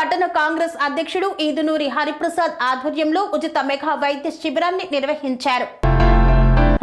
పట్టణ కాంగ్రెస్ అధ్యక్షుడు ఈదునూరి హరిప్రసాద్ ఆధ్వర్యంలో ఉచిత మెగా వైద్య శిబిరాన్ని నిర్వహించారు.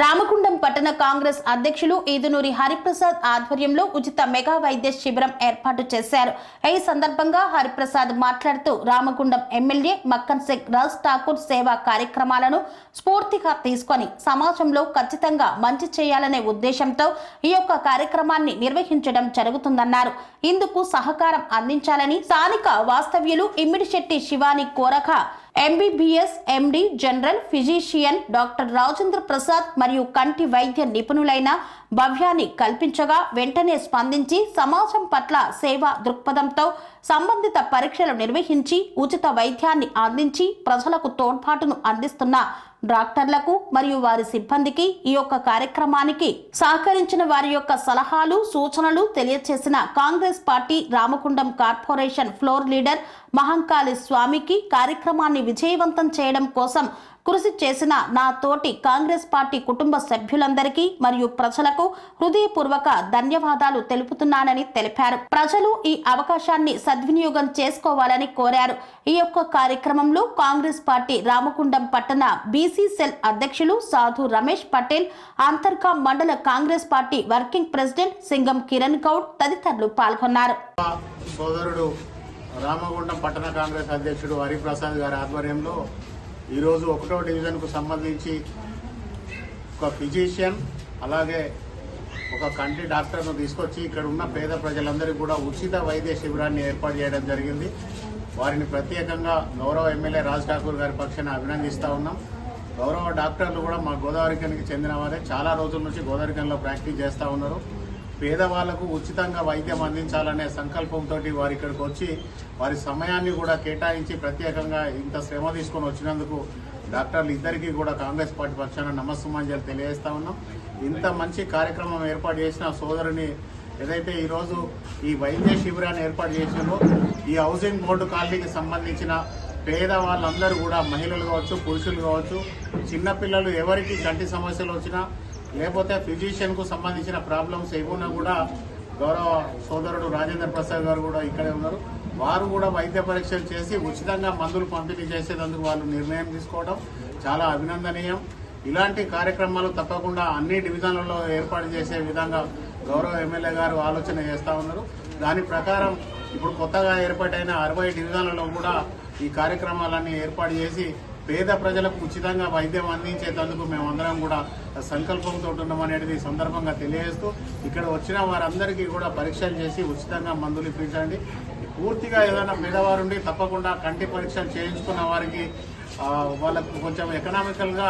రామగుండం పట్టణ కాంగ్రెస్ అధ్యక్షులు ఈదునూరి హరిప్రసాద్ ఆధ్వర్యంలో ఉచిత మెగా వైద్య శిబిరం ఏర్పాటు చేశారు. ఈ సందర్భంగా హరిప్రసాద్ మాట్లాడుతూ రామకుండం ఎమ్మెల్యే మక్కన్ సింగ్ రాజ్ ఠాకూర్ సేవా కార్యక్రమాలను స్ఫూర్తిగా తీసుకొని సమాజంలో ఖచ్చితంగా మంచి చేయాలనే ఉద్దేశంతో ఈ యొక్క కార్యక్రమాన్ని నిర్వహించడం జరుగుతుందన్నారు. ఇందుకు సహకారం అందించాలని స్థానిక వాస్తవ్యులు Immidisetti Shivani కోరక MBBS MD general physician doctor Rajendra Prasad మరియు కంటి వైద్య నిపుణులైన భవ్యాన్ని కల్పించగా వెంటనే స్పందించి సమాజం పట్ల సేవా దృక్పథంతో సంబంధిత పరీక్షలు నిర్వహించి ఉచిత వైద్యాన్ని అందించి ప్రజలకు తోడ్పాటును అందిస్తున్న డాక్టర్లకు మరియు వారి సిబ్బందికి ఈ యొక్క కార్యక్రమానికి సహకరించిన వారి యొక్క సలహాలు సూచనలు తెలియచేసిన Congress party Ramakundam corporation floor leader Mahankali స్వామికి కార్యక్రమాన్ని విజయవంతం చేయడం కోసం కృషి చేసిన నా తోటి కాంగ్రెస్ పార్టీ కుటుంబ సభ్యులందరికీ మరియు ప్రజలకు హృదయపూర్వక ధన్యవాదాలు తెలుపుతున్నానని తెలిపారు. ప్రజలు ఈ అవకాశాన్ని సద్వినియోగం చేసుకోవాలని కోరారు. ఈ యొక్క కార్యక్రమంలో కాంగ్రెస్ పార్టీ రామకుండం పట్టణ బీసీ సెల్ అధ్యక్షులు సాధు రమేష్ పటేల్ అంతర్గా మండల Congress party working president Singam Kiran Goud తదితరులు పాల్గొన్నారు. సోదరుడు రామగుండం పట్టణ కాంగ్రెస్ అధ్యక్షుడు హరిప్రసాద్ గారి ఆధ్వర్యంలో ఈరోజు ఒకటో డివిజన్కు సంబంధించి ఒక ఫిజిషియన్ అలాగే ఒక కంటి డాక్టర్ను తీసుకొచ్చి ఇక్కడ ఉన్న పేద ప్రజలందరికీ కూడా ఉచిత వైద్య శిబిరాన్ని ఏర్పాటు చేయడం జరిగింది. వారిని ప్రత్యేకంగా గౌరవ ఎమ్మెల్యే రాజ్ ఠాకూర్ గారి పక్షాన అభినందిస్తూ ఉన్నాం. గౌరవ డాక్టర్లు కూడా మా గోదావరికనికి చెందిన వారే. చాలా రోజుల నుంచి గోదావరికన్లో ప్రాక్టీస్ చేస్తూ ఉన్నారు. పేదవాళ్ళకు ఉచితంగా వైద్యం అందించాలనే సంకల్పంతో వారు ఇక్కడికి వచ్చి వారి సమయాన్ని కూడా కేటాయించి ప్రత్యేకంగా ఇంత శ్రమ తీసుకొని వచ్చినందుకు డాక్టర్లు ఇద్దరికీ కూడా కాంగ్రెస్ పార్టీ పక్షాన నమస్సుమాంజలు తెలియజేస్తా ఉన్నాం. ఇంత మంచి కార్యక్రమం ఏర్పాటు చేసిన సోదరుని ఏదైతే ఈరోజు ఈ వైద్య శిబిరాన్ని ఏర్పాటు చేసినో ఈ హౌసింగ్ బోర్డు కాలనీకి సంబంధించిన పేద వాళ్ళందరూ కూడా మహిళలు కావచ్చు పురుషులు కావచ్చు చిన్నపిల్లలు ఎవరికి కంటి సమస్యలు వచ్చినా లేకపోతే ఫిజిషియన్కు సంబంధించిన ప్రాబ్లమ్స్ ఏమున్నా కూడా గౌరవ సోదరుడు రాజేంద్ర ప్రసాద్ గారు కూడా ఇక్కడే ఉన్నారు. వారు కూడా వైద్య పరీక్షలు చేసి ఉచితంగా మందులు పంపిణీ చేసేందుకు వాళ్ళు నిర్ణయం తీసుకోవడం చాలా అభినందనీయం. ఇలాంటి కార్యక్రమాలు తప్పకుండా అన్ని డివిజన్లలో ఏర్పాటు చేసే విధంగా గౌరవ ఎమ్మెల్యే గారు ఆలోచన చేస్తూ ఉన్నారు. దాని ప్రకారం ఇప్పుడు కొత్తగా ఏర్పాటైన అరవై డివిజన్లలో కూడా ఈ కార్యక్రమాలన్నీ ఏర్పాటు చేసి పేద ప్రజలకు ఉచితంగా వైద్యం అందించేందుకు మేమందరం కూడా సంకల్పంతో ఉన్నామనేది అనేది సందర్భంగా తెలియజేస్తూ ఇక్కడ వచ్చిన వారందరికీ కూడా పరీక్షలు చేసి ఉచితంగా మందులు ఇప్పించండి. పూర్తిగా ఏదైనా పేదవారుండి తప్పకుండా కంటి పరీక్షలు చేయించుకున్న వారికి వాళ్ళకు కొంచెం ఎకనామికల్గా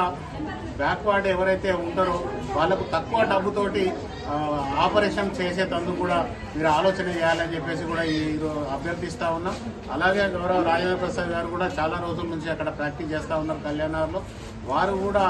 బ్యాక్వర్డ్ ఎవరైతే ఉంటారో వాళ్ళకు తక్కువ డబ్బుతోటి ఆపరేషన్ ఆపరేషన్ చేసేటందుకు కూడా మీరు ఆలోచన చేయాలని చెప్పేసి కూడా ఈ అభ్యర్థిస్తూ ఉన్నాం. అలాగే గౌరవ రాజేంద్ర ప్రసాద్ గారు కూడా చాలా రోజుల నుంచి అక్కడ ప్రాక్టీస్ చేస్తూ ఉన్నారు కళ్యాణార్లో. వారు కూడా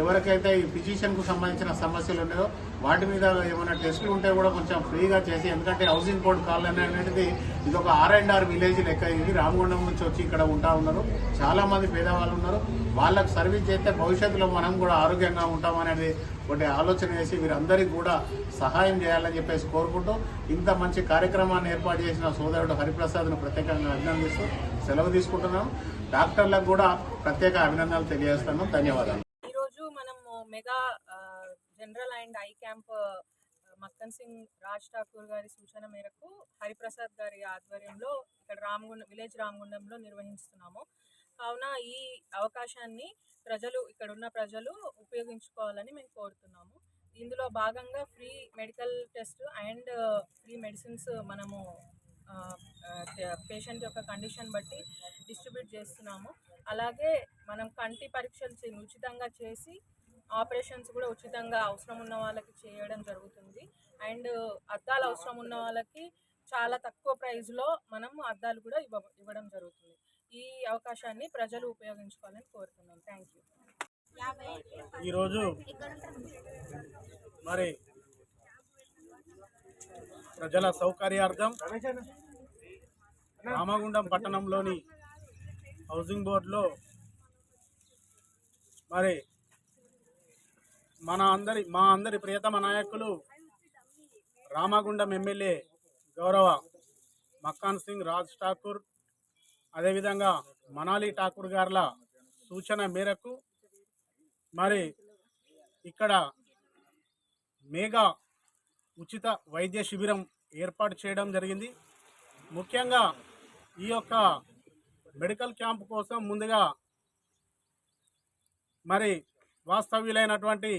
ఎవరికైతే ఈ ఫిజిషియన్కు సంబంధించిన సమస్యలు ఉన్నాయో వాటి మీద ఏమైనా టెస్టులు ఉంటే కూడా కొంచెం ఫ్రీగా చేసి ఎందుకంటే హౌసింగ్ బోర్డ్ కాలనీ అనేది ఇది ఒక ఆర్ అండ్ ఆర్ విలేజ్ లెక్క ఇది. రామగుండం నుంచి వచ్చి ఇక్కడ ఉంటా ఉన్నారు. చాలామంది పేదవాళ్ళు ఉన్నారు. వాళ్ళకు సర్వీస్ చేస్తే భవిష్యత్తులో మనం కూడా ఆరోగ్యంగా ఉంటామనేది ఒకటి ఆలోచన చేసి వీరందరికీ కూడా సహాయం చేయాలని చెప్పేసి కోరుకుంటూ ఇంత మంచి కార్యక్రమాన్ని ఏర్పాటు చేసిన సోదరుడు హరిప్రసాద్ను ప్రత్యేకంగా అభినందిస్తూ సెలవు తీసుకుంటున్నాం. డాక్టర్లకు కూడా ప్రత్యేక అభినందనలు తెలియజేస్తాను ధన్యవాదాలు. ఈరోజు మనము mega general and eye camp Makkan Singh Raj Thakur గారి సూచన మేరకు హరిప్రసాద్ గారి ఆధ్వర్యంలో ఇక్కడ రామగుండం విలేజ్ రామగుండంలో నిర్వహిస్తున్నాము కావున ఈ అవకాశాన్ని ప్రజలు ఇక్కడ ఉన్న ప్రజలు ఉపయోగించుకోవాలని మేము కోరుతున్నాము. ఇందులో భాగంగా free medical test and free medicines మనము పేషెంట్ యొక్క కండిషన్ బట్టి డిస్ట్రిబ్యూట్ చేస్తున్నాము. అలాగే మనం కంటి పరీక్షలు ఉచితంగా చేసి ఆపరేషన్స్ కూడా ఉచితంగా అవసరం ఉన్న వాళ్ళకి చేయడం జరుగుతుంది. అండ్ అద్దాలు అవసరం ఉన్న వాళ్ళకి చాలా తక్కువ ప్రైస్లో మనం అద్దాలు కూడా ఇవ్వ ఇవ్వడం జరుగుతుంది. ఈ అవకాశాన్ని ప్రజలు ఉపయోగించుకోవాలని కోరుతున్నాం థ్యాంక్ యూ ఈరోజు మరి ప్రజల సౌకర్యార్థం రామగుండం పట్టణంలోని హౌసింగ్ బోర్డులో మరి మన అందరి మా అందరి ప్రియతమ నాయకులు రామగుండం ఎమ్మెల్యే గౌరవ మక్కాన్ సింగ్ రాజ్ ఠాకూర్ అదేవిధంగా మనాలి ఠాకూర్ గారుల సూచన మేరకు మరి ఇక్కడ మేఘా ఉచిత వైద్య శిబిరం ఏర్పాటు చేయడం జరిగింది. ముఖ్యంగా ఈ యొక్క మెడికల్ క్యాంప్ కోసం ముందుగా మరి వాస్తవ్యులైనటువంటి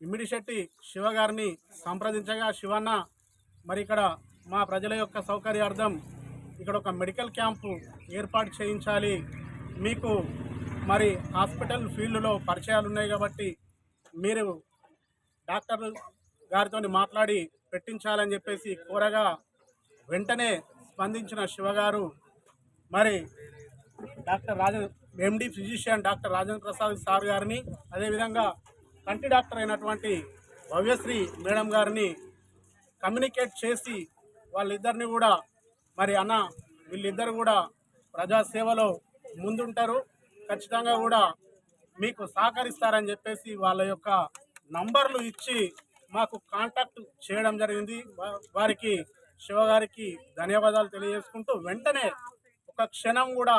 ఇమ్మిడిశెట్టి శివ గారిని సంప్రదించగా శివన్న మరి ఇక్కడ మా ప్రజల యొక్క సౌకర్యార్థం ఇక్కడ ఒక మెడికల్ క్యాంపు ఏర్పాటు చేయించాలి. మీకు మరి హాస్పిటల్ ఫీల్డ్లో పరిచయాలు ఉన్నాయి కాబట్టి మీరు డాక్టర్ గారితో మాట్లాడి పెట్టించాలని చెప్పేసి కోరగా వెంటనే స్పందించిన శివగారు మరి doctor Raja MD physician doctor Rajendra Prasad sir గారిని అదేవిధంగా కంటి డాక్టర్ అయినటువంటి భవ్యశ్రీ మేడం గారిని కమ్యూనికేట్ చేసి వాళ్ళిద్దరిని కూడా మరి అన్న వీళ్ళిద్దరు కూడా ప్రజాసేవలో ముందుంటారు. ఖచ్చితంగా కూడా మీకు సహకరిస్తారని చెప్పేసి వాళ్ళ యొక్క నంబర్లు ఇచ్చి మాకు కాంటాక్ట్ చేయడం జరిగింది. వారికి శివగారికి ధన్యవాదాలు తెలియజేసుకుంటూ వెంటనే ఒక క్షణం కూడా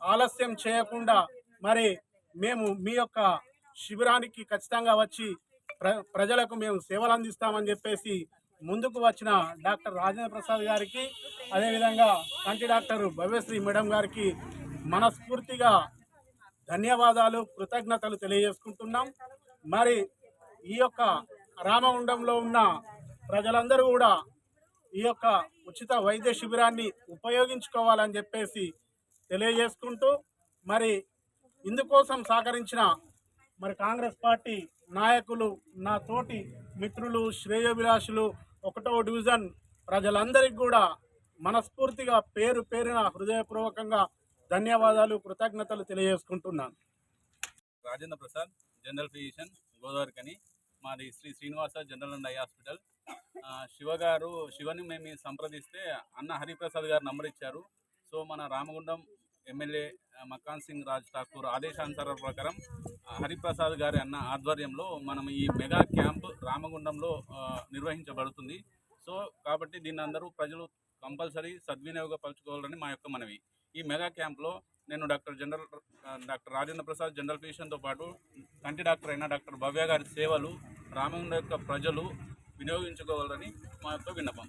ఆలస్యం చేయకుండా మరి మేము మీ యొక్క శిబిరానికి ఖచ్చితంగా వచ్చి ప్ర ప్రజలకు మేము సేవలు అందిస్తామని చెప్పేసి ముందుకు వచ్చిన డాక్టర్ రాజేంద్ర ప్రసాద్ గారికి అదేవిధంగా కంటి డాక్టర్ భవ్యశ్రీ మేడం గారికి మనస్ఫూర్తిగా ధన్యవాదాలు కృతజ్ఞతలు తెలియజేసుకుంటున్నాం. మరి ఈ యొక్క రామగుండంలో ఉన్న ప్రజలందరూ కూడా ఈ యొక్క ఉచిత వైద్య శిబిరాన్ని ఉపయోగించుకోవాలని చెప్పేసి తెలియజేసుకుంటూ మరి ఇందుకోసం సహకరించిన మరి కాంగ్రెస్ పార్టీ నాయకులు నా తోటి మిత్రులు శ్రేయోభిలాషులు ఒకటో డివిజన్ ప్రజలందరికీ కూడా మనస్ఫూర్తిగా పేరు పేరున హృదయపూర్వకంగా ధన్యవాదాలు కృతజ్ఞతలు తెలియజేసుకుంటున్నాను. రాజేంద్ర ప్రసాద్ జనరల్ ఫిజిషియన్ గోదావరి కని మాది Shri Srinivasa general and eye hospital. శివగారు Shiva గారు శివని మేము సంప్రదిస్తే అన్న హరిప్రసాద్ గారు నంబర్ ఇచ్చారు. సో మన రామగుండం ఎమ్మెల్యే మకాన్ సింగ్ రాజ్ ఠాకూర్ ఆదేశానుసారం ప్రకారం హరిప్రసాద్ గారి అన్న ఆధ్వర్యంలో మనం ఈ మెగా క్యాంప్ రామగుండంలో నిర్వహించబడుతుంది. సో కాబట్టి దీన్ని అందరూ ప్రజలు కంపల్సరీ సద్వినియోగపరచుకోవాలని మా యొక్క మనవి. ఈ మెగా క్యాంప్లో నేను doctor general doctor Rajendra Prasad general ఫిజిషియన్తో పాటు కంటి డాక్టర్ అయిన డాక్టర్ భవ్య గారి సేవలు రామగుండ యొక్క ప్రజలు వినియోగించుకోవాలని మా యొక్క విన్నపం.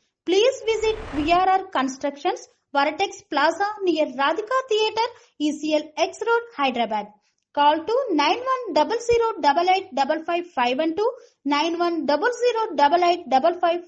Please visit VRR Constructions, Varatex Plaza near Radhika Theatre, ECL X Road, Hyderabad. Call to 9100885551 91008855